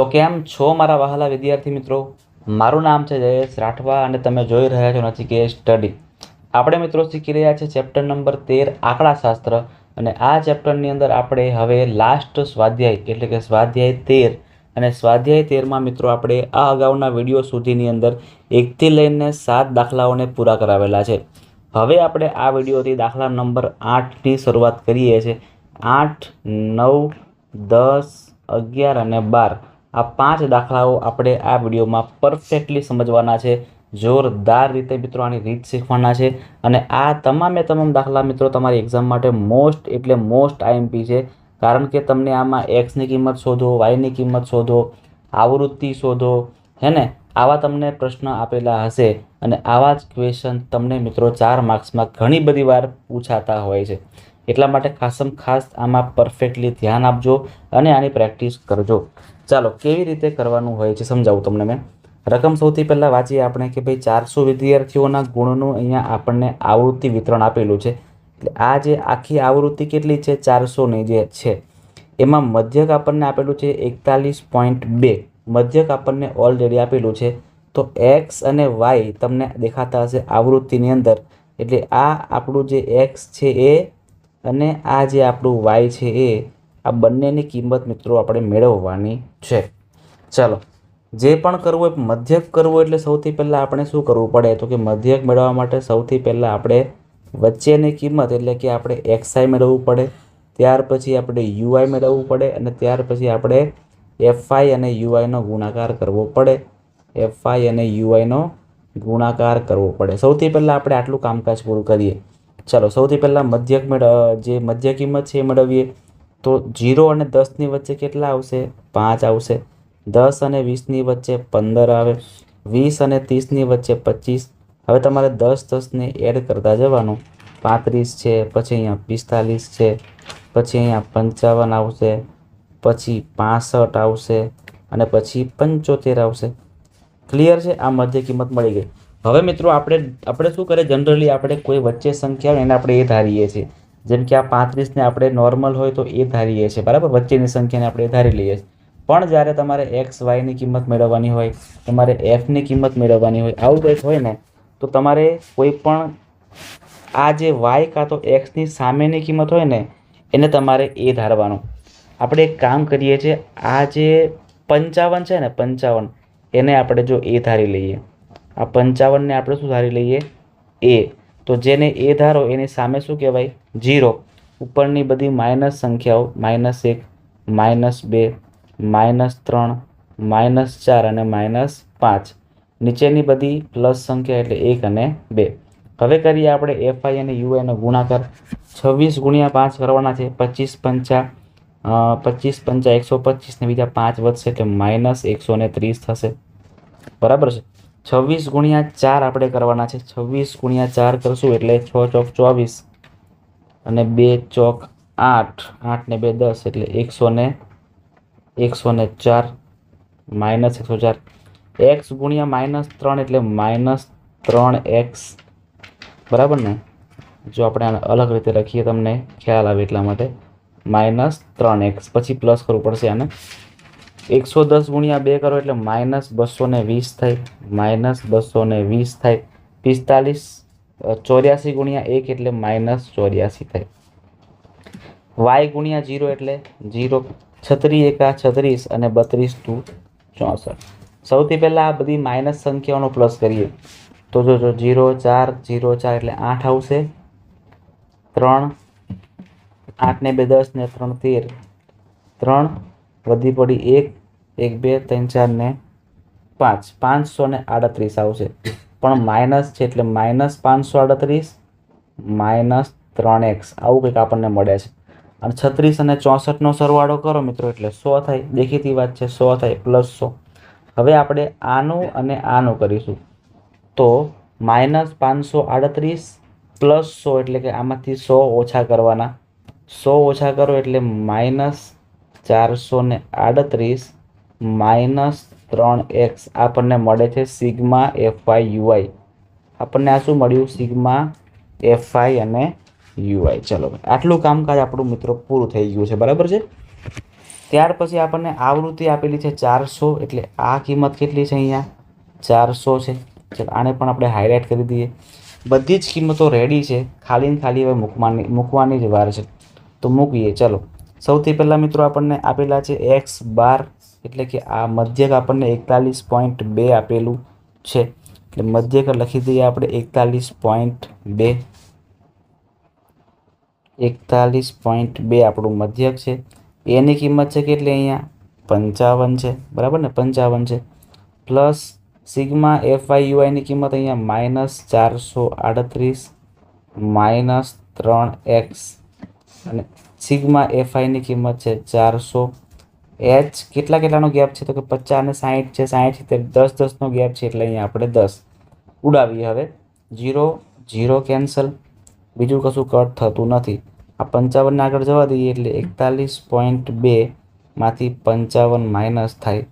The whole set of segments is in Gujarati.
તો કેમ છો મારા વહાલા વિદ્યાર્થી મિત્રો? મારું નામ છે જયેશ રાઠવા અને તમે જોઈ રહ્યા છો નથી કે સ્ટડી. આપણે મિત્રો શીખી રહ્યા છે ચેપ્ટર નંબર તેર, આંકડાશાસ્ત્ર. અને આ ચેપ્ટરની અંદર આપણે હવે લાસ્ટ સ્વાધ્યાય, એટલે કે સ્વાધ્યાય તેર. અને સ્વાધ્યાય તેરમાં મિત્રો આપણે આ અગાઉના વીડિયો સુધીની અંદર એકથી લઈને સાત દાખલાઓને પૂરા કરાવેલા છે. હવે આપણે આ વિડીયોથી દાખલા નંબર આઠની શરૂઆત કરીએ છીએ. આઠ, નવ, દસ, અગિયાર અને બાર. આ પાંચ દાખલાઓ આપણે આ વિડીયોમાં પરફેક્ટલી સમજવાના છે. જોરદાર રીતે મિત્રો આની રીત શીખવાના છે. અને આ તમામે તમામ દાખલા મિત્રો તમારી એક્ઝામ માટે મોસ્ટ એટલે મોસ્ટ આઈએમપી છે. કારણ કે તમને આમાં એક્સની કિંમત શોધો વાયની કિંમત શોધો, આવૃત્તિ શોધો, હે ને? આવા તમને પ્રશ્ન આપેલા હશે. અને આવા જ ક્વેશ્ચન તમને મિત્રો ચાર માર્ક્સમાં ઘણી બધી વાર પૂછાતા હોય છે. એટલા માટે ખાસમ ખાસ આમાં પરફેક્ટલી ધ્યાન આપજો અને આની પ્રેક્ટિસ કરજો. ચાલો, કેવી રીતે કરવાનું હોય છે સમજાવું તમને મેં? રકમ સૌથી પહેલાં વાંચીએ આપણે કે ભાઈ ચારસો વિદ્યાર્થીઓના ગુણનું અહીંયા આપણને આવૃત્તિ વિતરણ આપેલું છે. એટલે આ જે આખી આવૃત્તિ કેટલી છે? ચારસોની જે છે. એમાં મધ્યક આપણને આપેલું છે એકતાલીસ પોઈન્ટ બે. મધ્યક આપણને ઓલરેડી આપેલું છે. તો એક્સ અને વાય તમને દેખાતા હશે આવૃત્તિની અંદર. એટલે આ આપણું જે એક્સ છે એ અને આ જે આપણું વાય છે એ આ બંનેની કિંમત મિત્રો આપણે મેળવવાની છે. ચાલો, જે પણ કરવું હોય મધ્યક કરવું એટલે સૌથી પહેલાં આપણે શું કરવું પડે? તો કે મધ્યક મેળવવા માટે સૌથી પહેલાં આપણે વચ્ચેની કિંમત એટલે કે આપણે એક્સઆઈ મેળવવું પડે, ત્યાર પછી આપણે યુઆઈ મેળવવું પડે અને ત્યાર પછી આપણે એફઆઈ અને યુઆઈનો ગુણાકાર કરવો પડે. એફઆઈ અને યુઆઈનો ગુણાકાર કરવો પડે. સૌથી પહેલાં આપણે આટલું કામકાજ પૂરું કરીએ. ચાલો, સૌથી પહેલાં મધ્યક મેળ જે મધ્ય કિંમત છે એ મેળવીએ. તો જીરો અને દસની વચ્ચે કેટલા આવશે? પાંચ આવશે. દસ અને વીસની વચ્ચે પંદર આવે. વીસ અને ત્રીસની વચ્ચે પચીસ. હવે તમારે દસ દસને એડ કરતા જવાનું. પાંત્રીસ છે, પછી અહીંયા પિસ્તાલીસ છે, પછી અહીંયા પંચાવન આવશે, પછી પાસઠ આવશે અને પછી પંચોતેર આવશે. ક્લિયર છે? આ મધ્ય કિંમત મળી ગઈ. હવે મિત્રો, આપણે આપણે શું કરીએ? જનરલી આપણે કોઈ વચ્ચે સંખ્યા એને આપણે એ ધારીએ છીએ. જેમ કે આ પાંત્રીસને આપણે નોર્મલ હોય તો એ ધારીએ છીએ, બરાબર? વચ્ચેની સંખ્યાને આપણે ધારી લઈએ છીએ. પણ જ્યારે તમારે એક્સ, વાયની કિંમત મેળવવાની હોય, તમારે એફની કિંમત મેળવવાની હોય, આવું કંઈક હોય ને, તો તમારે કોઈ પણ આ જે વાય કાં તો એક્સની સામેની કિંમત હોય ને, એને તમારે એ ધારવાનું. આપણે એક કામ કરીએ છીએ, આ જે પંચાવન છે ને, પંચાવન, એને આપણે જો એ ધારી લઈએ. આ પંચાવનને આપણે શું ધારી લઈએ? એ. તો જેને એ ધારો એની સામે શું કહેવાય? જીરો ઉપરની બધી માઇનસ સંખ્યાઓ, માઇનસ એક, માઇનસ બે, માઇનસ ત્રણ, માઇનસ ચાર અને માઇનસ પાંચ. નીચેની બધી પ્લસ સંખ્યા એટલે એક અને બે. હવે કરીએ આપણે એફઆઈ અને યુઆઈનો ગુણાકાર. છવ્વીસ ગુણ્યા પાંચ કરવાના છે. પચીસ પંચા પચીસ પંચા એકસો પચીસ ને બીજા પાંચ વધશે એટલે માઇનસ એકસો ને ત્રીસ થશે. બરાબર છે? છવ્વીસ ગુણ્યા ચાર આપણે કરવાના છે. છવ્વીસ ગુણ્યા ચાર કરશું એટલે છ ચોક ચોવીસ અને બે ચોક આઠ. આઠ ને બે દસ એટલે એકસો ને એકસો ને ચાર માઇનસ એકસો ચાર. એક્સ ગુણ્યા માઇનસ ત્રણ એટલે માઇનસ ત્રણ એક્સ. બરાબર ને? જો આપણે આને અલગ રીતે લખીએ તમને ખ્યાલ આવે એટલા માટે. માઇનસ ત્રણ એક્સ. પછી પ્લસ કરવું પડશે આને. એકસો દસ ગુણ્યા બે કરો એટલે માઇનસ બસો ને વીસ થાય, માઇનસ બસો ને વીસ થાય, પિસ્તાલીસ ચોર્યાસી ગુણ્યા એક એટલે માઇનસ ચોર્યાસી થાય. વાય ગુણ્યા જીરો એટલે જીરો, છત્રી એકા છત્રીસ અને બત્રીસ ટુ ચોસઠ. સૌથી પહેલાં આ બધી માઇનસ સંખ્યાઓનો પ્લસ કરીએ. તો જો જો, જીરો, ચાર જીરો, ચાર એટલે આઠ આવશે. ત્રણ આઠ ને બે દસ ને ત્રણ તેર. ત્રણ વધી પડી એક એક, બે, ત્રણ, ચાર ને પાંચ. પાંચસો ને આડત્રીસ આવશે. પણ માઇનસ છે એટલે માઇનસ પાંચસો આડત્રીસ, માઇનસ ત્રણ એક્સ. આવું કંઈક આપણને મળે છે. અને છત્રીસ અને ચોસઠનો સરવાળો કરો મિત્રો, એટલે સો થાય. દેખીતી વાત છે, સો થાય, પ્લસ સો. હવે આપણે આનું અને આનું કરીશું. તો માઇનસ પાંચસો આડત્રીસ, પ્લસ સો એટલે કે આમાંથી સો ઓછા કરવાના. સો ઓછા કરો એટલે માઇનસ ચારસો ને આડત્રીસ માઇનસ ત્રણ એક્સ આપણને મળે છે સિગ્મા એફઆઈ યુઆઈ આપણને આ શું મળ્યું? સિગ્મા એફઆઈ અને યુઆઈ ચલો આટલું કામકાજ આપણું મિત્રો પૂરું થઈ ગયું છે, બરાબર છે? ત્યાર પછી આપણને આવૃત્તિ આપેલી છે ચારસો, એટલે આ કિંમત કેટલી છે અહીંયા? ચારસો છે. ચાલો, આને પણ આપણે હાઇલાઇટ કરી દઈએ. બધી જ કિંમતો રેડી છે. ખાલી ખાલી હવે મૂકવાની મૂકવાની જ વાર છે. તો મૂકીએ, ચલો. સૌથી પહેલાં મિત્રો આપણને આપેલા છે એક્સ બાર એટલે કે આ મધ્યક આપણને એકતાલીસ પોઈન્ટ બે આપેલું છે. એટલે મધ્યક લખી દઈએ આપણે એકતાલીસ પોઈન્ટ બે. એકતાલીસ પોઈન્ટ બે આપણું મધ્યક છે. એની કિંમત છે કેટલી અહીંયા? પંચાવન છે. બરાબર ને? પંચાવન છે. પ્લસ સિગ્મા એફઆઈ યુઆઈની કિંમત અહીંયા માઇનસ ચારસો આડત્રીસ માઇનસ ત્રણ એક્સ. અને સિગ્મા એફઆઈની કિંમત છે ચારસો એચ કેટલા કેટલાનો ગેપ છે? તો કે પચાસ અને સાહીઠ છે સાહીઠ સિત્તેર દસ, દસનો ગેપ છે, એટલે અહીંયા આપણે દસ. ઉડાવીએ હવે. જીરો જીરો કેન્સલ બીજું કશું કટ થતું નથી. આ પંચાવનને આગળ જવા દઈએ એટલે એકતાલીસ પોઈન્ટ બેમાંથી પંચાવન માઇનસ થાય.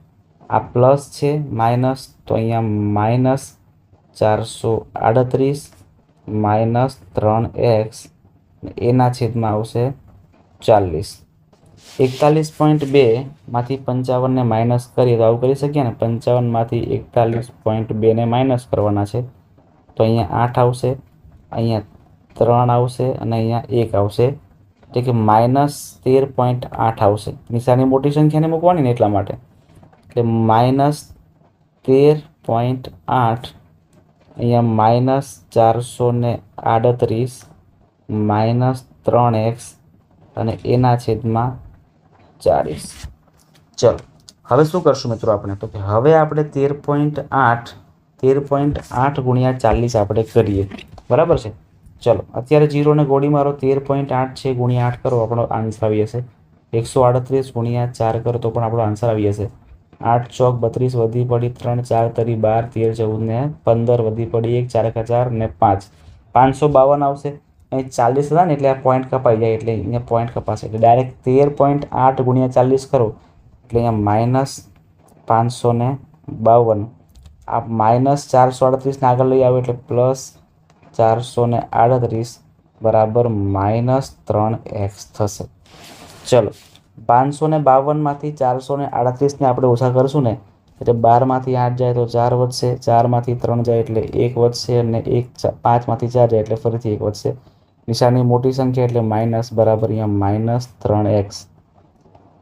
આ પ્લસ છે માઇનસ તો અહીંયા માઇનસ ચારસો આડત્રીસ માઇનસ ત્રણ એક્સ એના છેદમાં આવશે ચાલીસ. એકતાલીસ પોઈન્ટ બેમાંથી પંચાવનને માઇનસ કરીએ તો આવું કરી શકીએ ને? પંચાવનમાંથી એકતાલીસ પોઈન્ટ બેને માઇનસ કરવાના છે. તો અહીંયા આઠ આવશે, અહીંયા ત્રણ આવશે અને અહીંયા એક આવશે. એટલે કે માઇનસ તેર પોઈન્ટ આઠ આવશે. નિશાની મોટી સંખ્યાને મૂકવાની ને એટલા માટે. એટલે માઇનસ તેર પોઈન્ટ આઠ, અહીંયા માઇનસ ચારસો ને આડત્રીસ માઇનસ ત્રણ એક્સ અને એના છેદમાં ચાલીસ. ચલો, હવે શું કરશું મિત્રો આપણે તો કે હવે આપણે તેર પોઈન્ટ આઠ, તેર પોઈન્ટ આઠ ગુણ્યા ચાલીસ આપણે કરીએ. બરાબર છે? ચલો, અત્યારે જીરોને ગોળી મારો, તેર પોઈન્ટ આઠ છે, ગુણ્યા આઠ કરો, આપણો આન્સર આવી જશે. એકસો આડત્રીસ ગુણ્યા ચાર કરો, તો પણ આપણો આન્સર આવી જશે. આઠ ચોક બત્રીસ વધી પડી ત્રણ, ચાર તરી બાર, તેર ચૌદ ને પંદર વધી પડી એક, ચાર ચાર ને પાંચ. પાંચસો બાવન આવશે. અહીં ચાલીસ હતા ને એટલે આ પોઈન્ટ કપાઈ જાય એટલે અહીંયા પોઈન્ટ કપાશે. એટલે ડાયરેક્ટ તેર પોઈન્ટ આઠ ગુણ્યા ચાલીસ કરો, એટલે અહીંયા માઇનસ પાંચસો ને બાવન. આ માઇનસ ચારસો અડત્રીસને આગળ લઈ આવે એટલે પ્લસ ચારસો ને આડત્રીસ બરાબર માઇનસ ત્રણ એક્સ થશે. ચલો, પાંચસો ને બાવનમાંથી ચારસો ને આડત્રીસને આપણે ઓછા કરશું ને, એટલે બારમાંથી આઠ જાય તો ચાર વધશે, ચારમાંથી ત્રણ જાય એટલે એક વધશે અને એક પાંચમાંથી ચાર જાય એટલે ફરીથી એક વધશે. નિશાની મોટી સંખ્યા એટલે માઇનસ બરાબર અહીંયા માઇનસ ત્રણ એક્સ.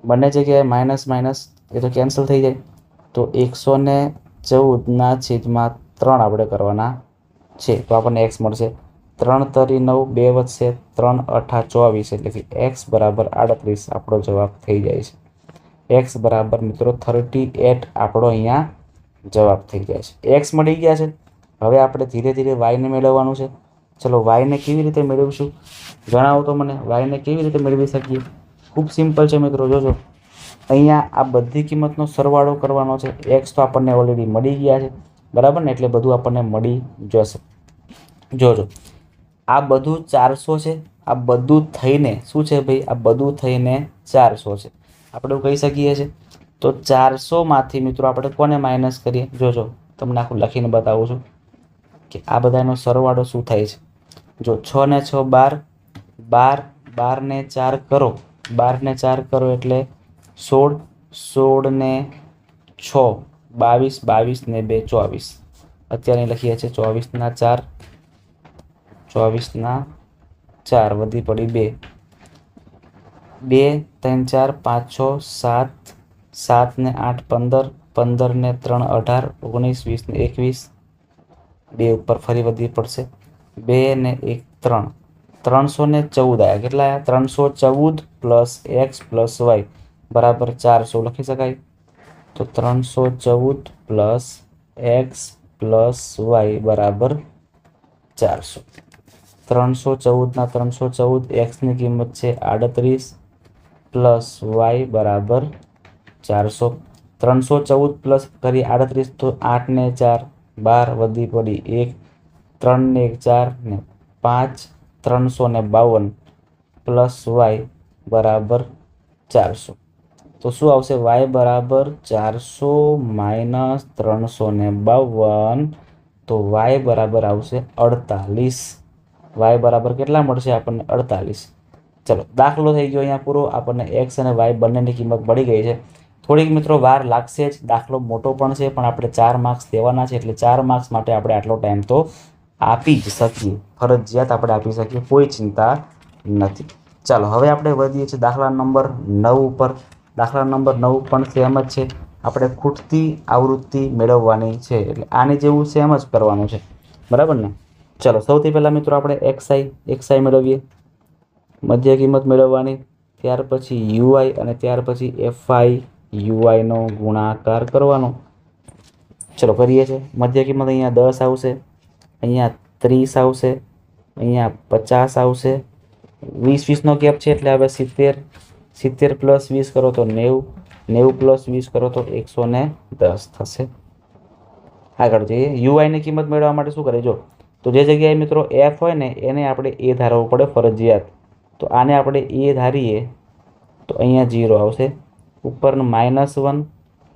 બંને જગ્યાએ માઇનસ માઇનસ એ તો કેન્સલ થઈ જાય. તો એકસો ને ચૌદના છેદમાં ત્રણ આપણે કરવાના છે. તો આપણને એક્સ મળશે. ત્રણ તરી નવ બે વધશે ત્રણ અઠા ચોવીસ એટલે કે એક્સ બરાબર આડત્રીસ આપણો જવાબ થઈ જાય છે. એક્સ બરાબર મિત્રો થર્ટી એટ આપણો અહીંયા જવાબ થઈ જાય છે. એક્સ મળી ગયા છે. હવે આપણે ધીરે ધીરે વાયને મેળવવાનું છે. ચલો વાયને કેવી રીતે મેળવીશું? જણાવો તો મને વાયને કેવી રીતે મેળવી શકીએ? ખૂબ સિમ્પલ છે મિત્રો, જોજો. અહીંયા આ બધી કિંમતનો સરવાળો કરવાનો છે. એક્સ તો આપણને ઓલરેડી મળી ગયા છે. બરાબર ને? એટલે બધું આપણને મળી જશે. જોજો. આ બધું ચારસો છે. આ બધું થઈને શું છે ભાઈ? આ બધું થઈને ચારસો છે. આપણે એવું કહી શકીએ છીએ. તો ચારસોમાંથી મિત્રો આપણે કોને માઇનસ કરીએ? જોજો. તમને આખું લખીને બતાવું છું કે આ બધાનો સરવાળો શું થાય છે? જો છ ને છ બાર બાર બાર ને ચાર કરો. બાર ને ચાર કરો એટલે સોળ સોળ ને છ, બાવીસ બાવીસ ને બે, ચોવીસ. અત્યારે લખીએ છીએ ચોવીસના ચાર ચોવીસના ચાર, વધી પડી બે. બે, ત્રણ, ચાર, પાંચ, છ, સાત સાત ને આઠ, પંદર પંદર ને ત્રણ, અઢાર, ઓગણીસ, વીસ ને એકવીસ. બે ઉપર ફરી વધવી પડશે. બે ને એક, ત્રણ. ત્રણસો ને ચૌદ આવ્યા કેટલા આવ્યા ત્રણસો ચૌદ પ્લસ એક્સ પ્લસ વાય બરાબર ચારસો. લખી શકાય? તો ત્રણસો ચૌદ પ્લસ એક્સ પ્લસ વાય બરાબર ચારસો. ત્રણસો ચૌદના ત્રણસો ચૌદ એક્સની કિંમત છે આડત્રીસ પ્લસ વાય બરાબર ચારસો. ત્રણસો ચૌદ પ્લસ કરી આડત્રીસ તો આઠ ને ચાર. બાર વધી પડી એક. ત્રણ ને એક ચાર ને પાંચ ત્રણસો ને બાવન પ્લસ વાય બરાબર ચારસો. તો શું આવશે? વાય બરાબર ચારસો માઇનસ ત્રણસો ને બાવન. તો વાય બરાબર આવશે અડતાલીસ. વાય બરાબર કેટલા મળશે આપણને? અડતાલીસ. ચલો, દાખલો થઈ ગયો અહીંયા પૂરો. આપણને એક્સ અને વાય બંનેની કિંમત મળી ગઈ છે. થોડીક મિત્રો વાર લાગશે જ. દાખલો મોટો પણ છે, પણ આપણે ચાર માર્ક્સ દેવાના છે, એટલે ચાર માર્ક્સ માટે આપણે આટલો ટાઈમ તો આપી જ શકીએ. ફરજિયાત આપણે આપી શકીએ. કોઈ ચિંતા નથી. ચાલો, હવે આપણે વધીએ છીએ દાખલા નંબર નવ ઉપર. દાખલા નંબર નવ પણ સેમ જ છે. આપણે ખૂટતી આવૃત્તિ મેળવવાની છે. એટલે આને જેવું સેમ જ કરવાનું છે. બરાબર ને? ચલો, સૌથી પહેલાં મિત્રો આપણે એક્સઆઈ એક્સઆઈ મેળવીએ. મધ્ય કિંમત મેળવવાની, ત્યાર પછી યુઆઈ અને ત્યાર પછી એફઆઈ યુઆઈનો ગુણાકાર કરવાનો. ચલો કરીએ છીએ. મધ્ય કિંમત અહીંયા દસ આવશે. અહીંયા ત્રીસ આવશે, અહીંયા પચાસ આવશે. વીસ, વીસનો ગેપ છે એટલે હવે સિત્તેર સિત્તેર પ્લસ વીસ કરો તો નેવું નેવું પ્લસ વીસ કરો તો એકસો ને દસ થશે. આગળ જઈએ. યુઆઈની કિંમત મેળવવા માટે શું કરે? જો, તો જે જગ્યાએ મિત્રો એફ હોય ને, એને આપણે એ ધારવું પડે ફરજિયાત. તો આને આપણે એ ધારીએ, તો અહીંયા જીરો આવશે. ઉપરનું માઇનસ વન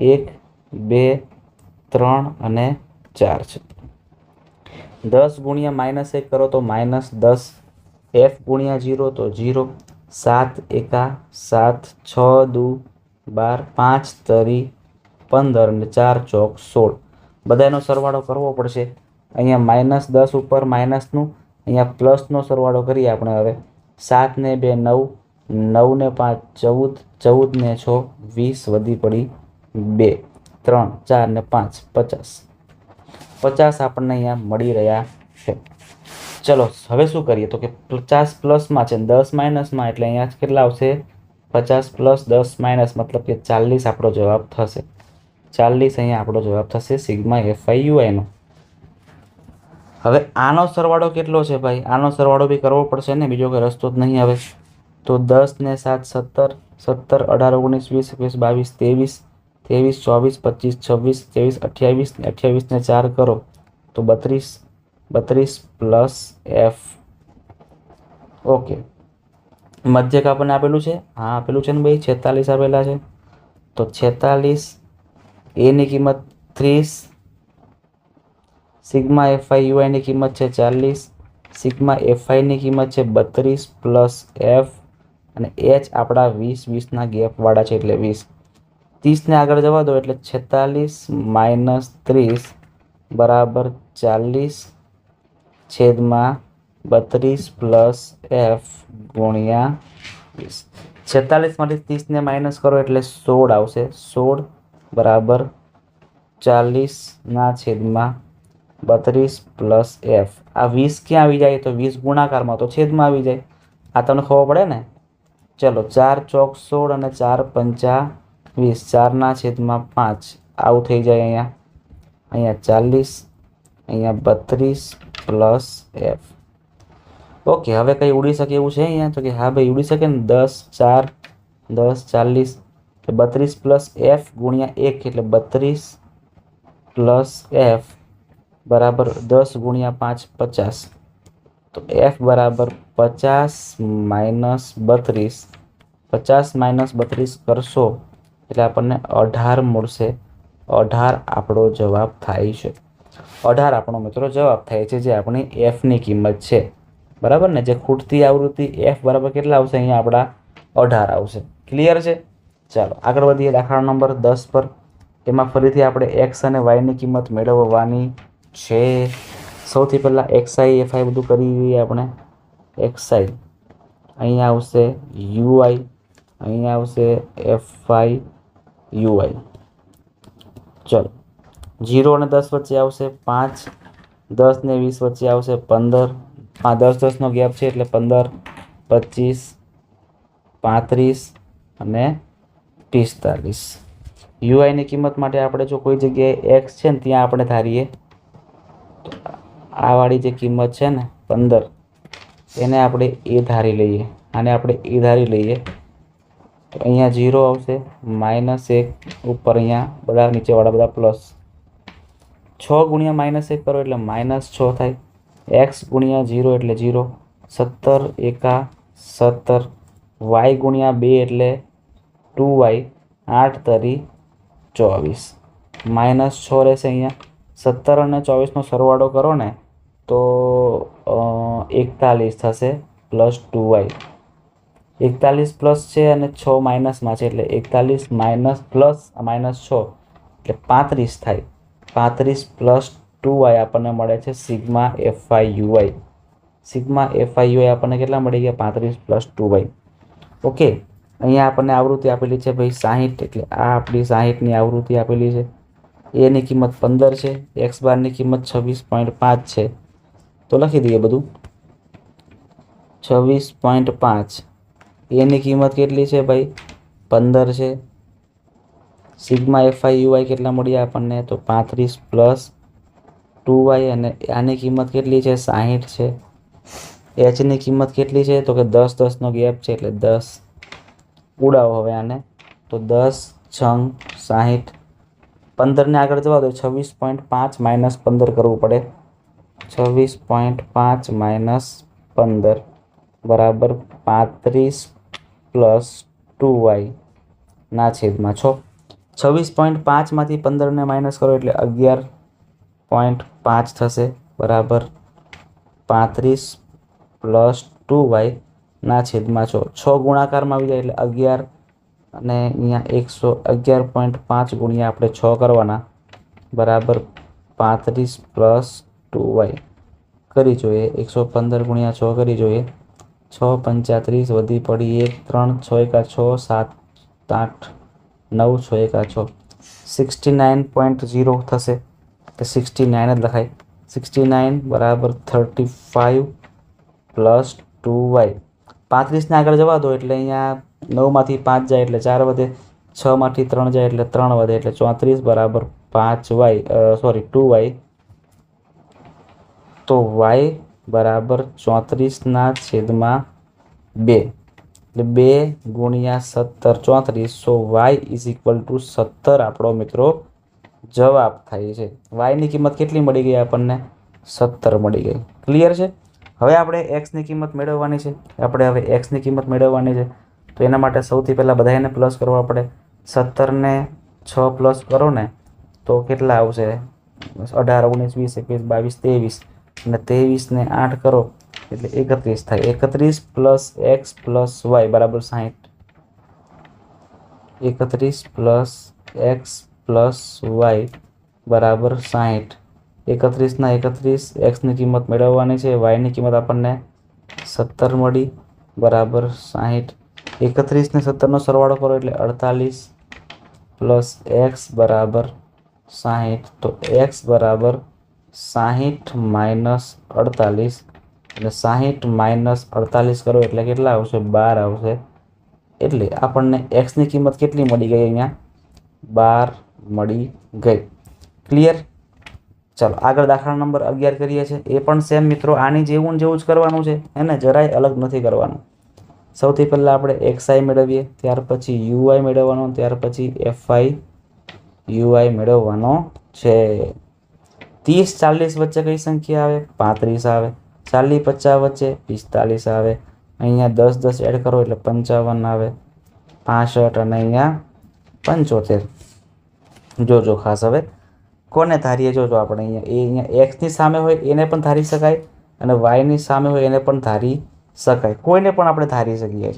એક, બે, ત્રણ અને ચાર છે. દસ ગુણ્યા માઇનસ એક કરો તો માઇનસ દસ. એફ ગુણ્યા જીરો તો જીરો સાત એકા સાત, છ દુ, બાર, પાંચ, તરી, પંદર અને ચાર ચોક સોળ. બધાનો સરવાળો કરવો પડશે. અહીંયા માઇનસ દસ ઉપર માઇનસનું, અહીંયા પ્લસનો સરવાળો કરીએ આપણે હવે. સાત ને બે નવ નવ ને પાંચ ચૌદ ચૌદ ને છ, વીસ વધી પડી બે. ત્રણ ચાર ને પાંચ, પચાસ. પચાસ આપણને અહીંયા મળી રહ્યા છે. ચલો, હવે શું કરીએ? તો કે પચાસ પ્લસમાં છે દસ માઇનસમાં એટલે અહીંયા કેટલા આવશે? પચાસ પ્લસ દસ માઇનસ મતલબ કે ચાલીસ આપણો જવાબ થશે. ચાલીસ અહીંયા આપણો જવાબ થશે સિગ્મા એફઆઈ યુઆઈનો હવે આનો સરવાળો કેટલો છે ભાઈ? આનો સરવાળો બી કરવો પડશે ને, બીજો કોઈ રસ્તો જ નહીં હવે તો દસ ને સાત, સત્તર સત્તર, અઢાર, ઓગણીસ, વીસ, એકવીસ, બાવીસ, ત્રેવીસ ત્રેવીસ, ચોવીસ, પચીસ, છવ્વીસ, ત્રેવીસ, અઠ્યાવીસ, ને અઠ્યાવીસને ચાર કરો. તો બત્રીસ બત્રીસ પ્લસ એફ. ઓકે મધ્યક આપણને આપેલું છે? હા, આપેલું છે ને ભાઈ? છેતાલીસ આપેલા છે. તો છેતાલીસ એની કિંમત ત્રીસ, સિગ્મા એફઆઈ યુઆઈની કિંમત છે ચાલીસ, સિગ્મા એફઆઈની કિંમત છે બત્રીસ પ્લસ એફ, અને એચ આપણા વીસ, વીસના ગેપવાળા છે એટલે વીસ. ત્રીસને આગળ જવા દો એટલે છેતાલીસ માઇનસ ત્રીસ બરાબર ચાલીસ છેદમાં બત્રીસ પ્લસ એફ ગુણ્યા વીસ. છેતાલીસમાંથી ત્રીસને માઇનસ કરો એટલે સોળ આવશે. સોળ બરાબર ચાલીસના છેદમાં બત્રીસ પ્લસ એફ. આ વીસ ક્યાં આવી જાય? તો વીસ ગુણાકારમાં તો છેદમાં આવી જાય. આ તમને ખબર પડે ને? ચલો, ચાર ચોક સોળ અને ચાર પંચા વીસ ચારના છેદમાં પાંચ. આવું થઈ જાય અહીંયા. અહીંયા ચાલીસ, અહીંયા બત્રીસ પ્લસ એફ. ઓકે હવે કંઈ ઉડી શકે એવું છે અહીંયા? તો કે હા ભાઈ, ઉડી શકે ને દસ, ચાર, દસ, ચાલીસ બત્રીસ પ્લસ એફ ગુણ્યા એક એટલે બત્રીસ પ્લસ એફ બરાબર દસ ગુણ્યા પાંચ, પચાસ. તો એફ બરાબર પચાસ માઇનસ બત્રીસ. પચાસ માઇનસ બત્રીસ કરશો એટલે આપણને અઢાર મળશે. અઢાર આપણો જવાબ થાય છે. અઢાર આપણો મિત્રો જવાબ થાય છે જે આપણી એફની કિંમત છે. બરાબર ને? જે ખૂટતી આવૃત્તિ એફ બરાબર કેટલા આવશે? અહીંયા આપણા અઢાર આવશે. ક્લિયર છે? ચાલો, આગળ વધીએ દાખલા નંબર દસ પર. એમાં ફરીથી આપણે એક્સ અને વાયની કિંમત મેળવવાની છે. સૌથી પહેલાં એક્સઆઈ એફઆઈ બધું કરી દઈએ આપણે. એક્સઆઈ અહીંયા આવશે યુઆઈ અહીંયા આવશે એફઆઈ યુઆઈ ચલો. જીરો અને દસ વચ્ચે આવશે પાંચ, દસ ને વીસ વચ્ચે આવશે પંદર. હા, દસ, દસનો ગેપ છે એટલે પંદર, પચીસ, પાંત્રીસ અને પિસ્તાલીસ. યુઆઈની કિંમત માટે આપણે જો કોઈ જગ્યાએ એક્સ છે ને ત્યાં આપણે ધારીએ, તો આવાળી જે કિંમત છે ને પંદર, એને આપણે એ ધારી લઈએ. આને આપણે એ ધારી લઈએ. અહીંયા ઝીરો આવશે માઇનસ એક ઉપર અહીંયા બધા નીચેવાળા બધા પ્લસ છ ગુણ્યા માઇનસ એક કરો એટલે માઇનસ છ થાય. એક્સ ગુણ્યા ઝીરો એટલે જીરો સત્તર એકા સત્તર. વાય ગુણ્યા બે એટલે ટુ વાય આઠ તરી ચોવીસ. માઇનસ છ રહેશે અહીંયા. સત્તર અને ચોવીસનો સરવાળો કરો ને, તો એકતાલીસ થશે પ્લસ ટુ વાય એકતાલીસ પ્લસ છે અને છ માઇનસમાં છે, એટલે એકતાલીસ માઇનસ પ્લસ માઇનસ છ, એટલે પાંત્રીસ થાય. પાંત્રીસ પ્લસ ટુ વાય આપણને મળે છે sigma FI UY sigma FI UI આપણને કેટલા મળી ગયા? પાંત્રીસ પ્લસ ટુ વાય. ઓકે, અહીંયા આપણને આવૃત્તિ આપેલી છે ભાઈ સાહીઠ, એટલે આ આપણી સાહીઠની આવૃત્તિ આપેલી છે. એની કિંમત પંદર છે એક્સ બારની કિંમત છવ્વીસ પોઈન્ટ પાંચ છે. તો લખી દઈએ બધું. છવ્વીસ પોઈન્ટ પાંચ. એની કિંમત કેટલી છે ભાઈ? પંદર છે. સિગ્મા એફઆઈ યુઆઈ કેટલા મળ્યા આપણને? તો પાંત્રીસ પ્લસ ટુ વાય અને આની કિંમત કેટલી છે? સાહીઠ છે. એચની કિંમત કેટલી છે? તો કે દસ દસનો ગેપ છે એટલે દસ. ઉડાવો હવે આને. તો દસ, છંગ, સાહીઠ. પંદરને આગળ જવા દો. છવ્વીસ પોઈન્ટ પાંચ માઇનસ પંદર કરવું પડે. છવ્વીસ પોઈન્ટ પાંચ માઇનસ પંદર. બરાબર પાંત્રીસ પ્લસ ટુ વાય ના છેદમાં છ. છવ્વીસ પોઈન્ટ પાંચમાંથી પંદરને માઇનસ કરો એટલે અગિયાર પોઈન્ટ પાંચ થશે. બરાબર પાંત્રીસ પ્લસ ટુ વાય ના છેદમાં છ. છ ગુણાકારમાં આવી જાય એટલે અગિયાર અને અહીંયા એકસો અગિયાર પોઈન્ટ પાંચ ગુણ્યા આપણે છ કરવાના. બરાબર પાંત્રીસ પ્લસ ટુ વાય કરી જોઈએ. એકસો પંદર ગુણ્યા છ કરી જોઈએ. છ પંચાત્રીસ વધી પડી એક, ત્રણ, છ એકા છ, સાત, આઠ, નવ, છ એકા છ. સિક્સટી નાઇન પોઈન્ટ ઝીરો થશે. તો સિક્સટી નાઇન જ લખાય. સિક્સટી નાઇન બરાબર thirty five plus two y પાંત્રીસને આગળ જવા દો એટલે અહીંયા નવમાંથી પાંચ જાય એટલે ચાર વધે. છમાંથી ત્રણ જાય એટલે ત્રણ વધે એટલે ચોત્રીસ બરાબર પાંચ વાય સોરી ટુ વાય તો વાય બરાબર ચોત્રીસના છેદમાં બે. એટલે બે ગુણ્યા સત્તર, ચોત્રીસ. So y is equal to સત્તર આપણો મિત્રો જવાબ થાય છે. વાયની કિંમત કેટલી મળી ગઈ આપણને? સત્તર મળી ગઈ. ક્લિયર છે? હવે આપણે એક્સની કિંમત મેળવવાની છે. આપણે હવે એક્સની કિંમત મેળવવાની છે. તો એના માટે સૌથી પહેલાં બધાને પ્લસ કરવા પડે. સત્તરને છ પ્લસ કરો ને, તો કેટલા આવશે? અઢાર, ઓગણીસ, વીસ, એકવીસ, બાવીસ, ત્રેવીસ. અને ત્રેવીસને આઠ કરો, એટલે એકત્રીસ થાય. એકત્રીસ પ્લસ એક્સ પ્લસ વાય બરાબર સાહીઠ. એકત્રીસ પ્લસ એક્સ પ્લસ વાય બરાબર સાહીઠ. એકત્રીસના એકત્રીસ એક્સની કિંમત મેળવવાની છે. વાયની કિંમત આપણને સત્તર મળી, બરાબર સાહીઠ. એકત્રીસને સત્તરનો સરવાળો કરો, એટલે અડતાલીસ પ્લસ એક્સ બરાબર સાહીઠ. તો એક્સ બરાબર સાહીઠ માઇનસ અડતાલીસ એટલે સાહીઠ માઇનસ અડતાલીસ કરો એટલે કેટલા આવશે? બાર આવશે. એટલે આપણને એક્સની કિંમત કેટલી મળી ગઈ અહીંયા? બાર મળી ગઈ. ક્લિયર ચાલો, આગળ દાખલા નંબર અગિયાર કરીએ છીએ. એ પણ સેમ મિત્રો, આની જેવું જેવું જ કરવાનું છે. એને જરાય અલગ નથી કરવાનું. સૌથી પહેલાં આપણે એક્સઆઈ મેળવીએ, ત્યાર પછી યુઆઈ મેળવવાનો, ત્યાર પછી એફઆઈ યુઆઈ મેળવવાનો છે. ત્રીસ ચાલીસ વચ્ચે કઈ સંખ્યા આવે? પાંત્રીસ આવે. ચાલીસ પચાસ વચ્ચે પિસ્તાલીસ આવે. અહીંયા દસ દસ એડ કરો એટલે પંચાવન આવે. પાસઠ અને અહીંયા પંચોતેર. જોજો ખાસ હવે. કોને ધારીએ? જોજો આપણે અહીંયા. એ અહીંયા એક્સની સામે હોય એને પણ ધારી શકાય અને વાયની સામે હોય એને પણ ધારી શકાય. કોઈને પણ આપણે ધારી શકીએ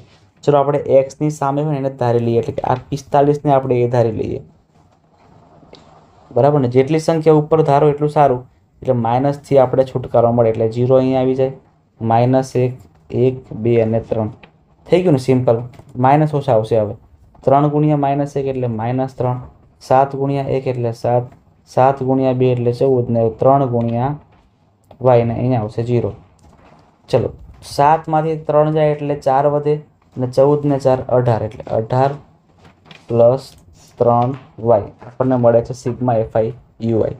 ચલો આપણે એક્સની સામે હોય એને ધારી લઈએ. એટલે કે આ પિસ્તાલીસને આપણે એ ધારી લઈએ. બરાબર ને? જેટલી સંખ્યા ઉપર ધારો એટલું સારું. એટલે માઇનસથી આપણે છુટકારો મળે એટલે જીરો અહીંયા આવી જાય. માઇનસ એક એક, બે અને ત્રણ. થઈ ગયું ને સિમ્પલ માઇનસ ઓછા આવશે હવે. ત્રણ ગુણ્યા માઇનસ એક એટલે માઇનસ ત્રણ. સાત ગુણ્યા એક એટલે સાત. સાત ગુણ્યા બે એટલે ચૌદ ને ત્રણ ગુણ્યા વાય ને અહીંયા આવશે જીરો ચલો સાતમાંથી ત્રણ જાય એટલે ચાર વધે અને ચૌદ ને ચાર અઢાર એટલે અઢાર પ્લસ ત્રણ વાય. આપણને મળે છે સિગ્મા એફઆઈ યુઆઈ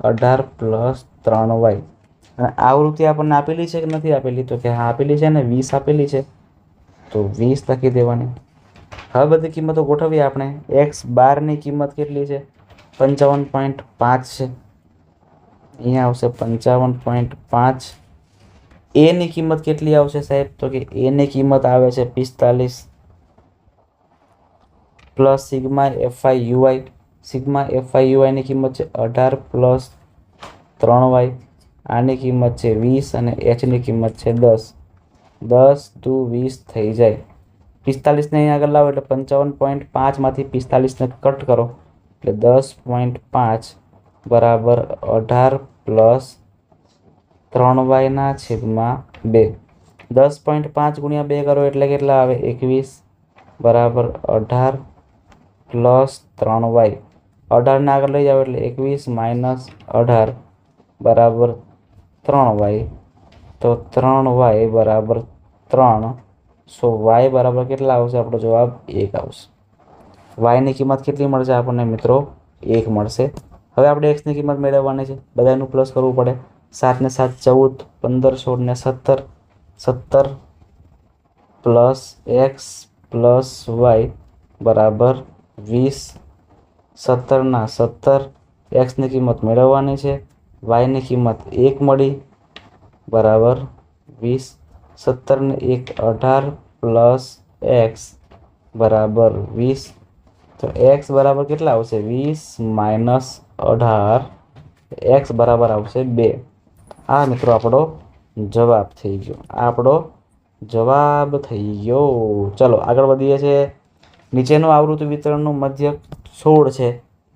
અઢાર પ્લસ ત્રણ વાય. અને આવૃત્તિ આપણને આપેલી છે કે નથી આપેલી? તો કે હા, આપેલી છે ને વીસ આપેલી છે. તો વીસ લખી દેવાની. હવે બધી કિંમતો ગોઠવીએ આપણે. એક્સ બારની કિંમત કેટલી છે? પંચાવન પોઈન્ટ પાંચ છે. અહીંયા આવશે પંચાવન પોઈન્ટ પાંચ. એની કિંમત કેટલી આવશે સાહેબ? તો કે એની કિંમત આવે છે પિસ્તાલીસ. Plus sigma FI UI. Sigma FI યુઆઈની કિંમત છે અઢાર પ્લસ ત્રણ વાય. આની કિંમત છે વીસ અને એચની કિંમત છે દસ. દસ ટુ વીસ થઈ જાય. પિસ્તાલીસને અહીંયા આગળ લાવો એટલે પંચાવન પોઈન્ટ પાંચમાંથી પિસ્તાલીસને કટ કરો. એટલે દસ પોઈન્ટ પાંચ બરાબર અઢાર પ્લસ ત્રણ વાયના છેદમાં બે. દસ પોઈન્ટ પાંચ ગુણ્યા બે કરો એટલે કેટલા આવે? એકવીસ. બરાબર અઢાર પ્લસ ત્રણ વાય. અઢારને આગળ લઈ જાઓ એટલે એકવીસ માઇનસ અઢાર બરાબર ત્રણ વાય. તો ત્રણ વાય બરાબર ત્રણ. સો વાય બરાબર કેટલા આવશે? આપણો જવાબ એક આવશે. વાયની કિંમત કેટલી મળશે આપણને મિત્રો? એક મળશે. હવે આપણે એક્સની કિંમત મેળવવાની છે. બધાનું પ્લસ કરવું પડે. સાતને સાત ચૌદ, પંદર, સોળ ને સત્તર. સત્તર પ્લસ એક્સ પ્લસ વાય બરાબર વીસ, સત્તરના સત્તર, એક્સની કિંમત મેળવવાની છે, વાયની કિંમત એક મળી, બરાબર, વીસ, સત્તરને એક અઢાર પ્લસ એક્સ, બરાબર, વીસ. તો એક્સ બરાબર કેટલા આવશે? વીસ માઇનસ અઢાર, એક્સ બરાબર આવશે બે. આ મિત્રો આપણો જવાબ થઈ ગયો. આપણો જવાબ થઈ ગયો. ચલો આગળ વધીએ છીએ. નીચેનું આવૃત્તિ વિતરણનું મધ્યક સોળ છે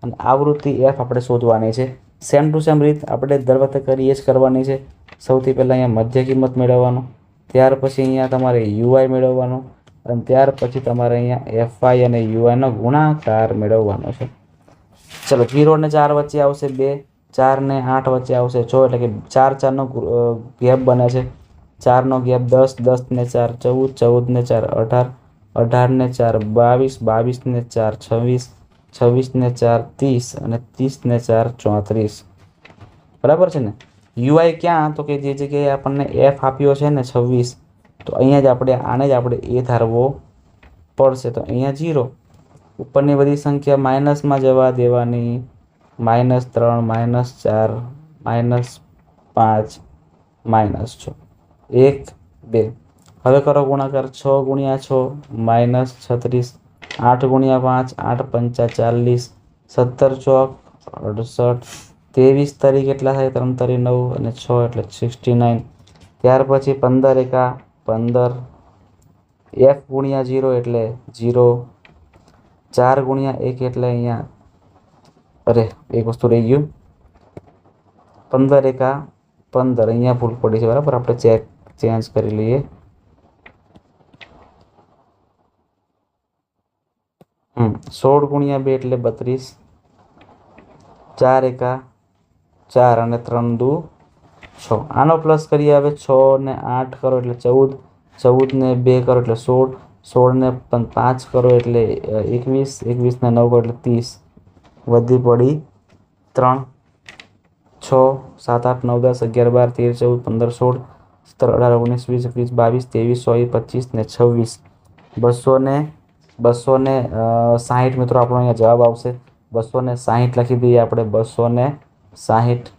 અને આવૃત્તિ એફ આપણે શોધવાની છે. સેમ ટુ સેમ રીત આપણે દર વખતે કરીએ જ કરવાની છે. સૌથી પહેલાં અહીંયા મધ્ય કિંમત મેળવવાનું, ત્યાર પછી અહીંયા તમારે યુઆઈ મેળવવાનું અને ત્યાર પછી તમારે અહીંયા એફઆઈ અને યુઆઈનો ગુણાકાર મેળવવાનો છે. ચલો જીરો ને ચાર વચ્ચે આવશે બે, ચાર ને આઠ વચ્ચે આવશે છ, એટલે કે ચાર ચારનો ગેપ બને છે. ચારનો ગેપ દસ દસ ને ચાર ચૌદ ચૌદ ને ચાર અઢાર અઢાર ને ચાર બાવીસ બાવીસ ને ચાર છવ્વીસ છવ્વીસ ને ચાર ત્રીસ અને ત્રીસ ને ચાર ચોત્રીસ. બરાબર છે ને? યુઆઈ ક્યાં? તો કે જે જગ્યાએ આપણને એફ આપ્યો છે ને છવ્વીસ, તો અહીંયા જ આપણે, આને જ આપણે એ ધારવો પડશે. તો અહીંયા જીરો ઉપરની બધી સંખ્યા માઇનસમાં જવા દેવાની. માઇનસ ત્રણ, માઇનસ ચાર, માઇનસ પાંચ, માઇનસ છ. એક, બે. હવે કરો ગુણાકાર છ ગુણ્યા છ, માઇનસ છત્રીસ, આઠ ગુણ્યા પાંચ, આઠ પંચા ચાલીસ, સત્તર ચોક, અડસઠ, ત્રેવીસ તરી કેટલા થાય? ત્રણ તરી નવ અને છ એટલે સિક્સટી નાઇન ત્યાર પછી પંદર એકા, પંદર, એફ ગુણ્યા જીરો એટલે જીરો ચાર ગુણ્યા એક એટલે અહીંયા, અરે, એક વસ્તુ રહી ગયું. પંદર એકા, પંદર, અહીંયા ભૂલ પડી છે, બરાબર? આપણે ચેક, ચેન્જ કરી લઈએ. સોળ ગુણ્યા બે એટલે બત્રીસ. ચાર એકા ચાર અને ત્રણ દુ છ. આનો પ્લસ કરીએ હવે છ ને આઠ કરો એટલે ચૌદ. ચૌદ ને બે કરો એટલે સોળ. સોળ ને પાંચ કરો એટલે એકવીસ. એકવીસ ને નવ કરો એટલે ત્રીસ. વધી પડી ત્રણ. છ, સાત, આઠ, નવ, દસ, અગિયાર, બાર, તેર, ચૌદ, પંદર, સોળ, સત્તર, અઢાર, ઓગણીસ, વીસ, એકવીસ, બાવીસ, ત્રેવીસ, ચોવીસ, પચીસ ને છવ્વીસ. બસો ને બસો ને સાહીઠ મિત્રો આપણો અહીંયા જવાબ આવશે. બસો ને સાહીઠ લખી દઈએ આપણે બસો ને સાહીઠ.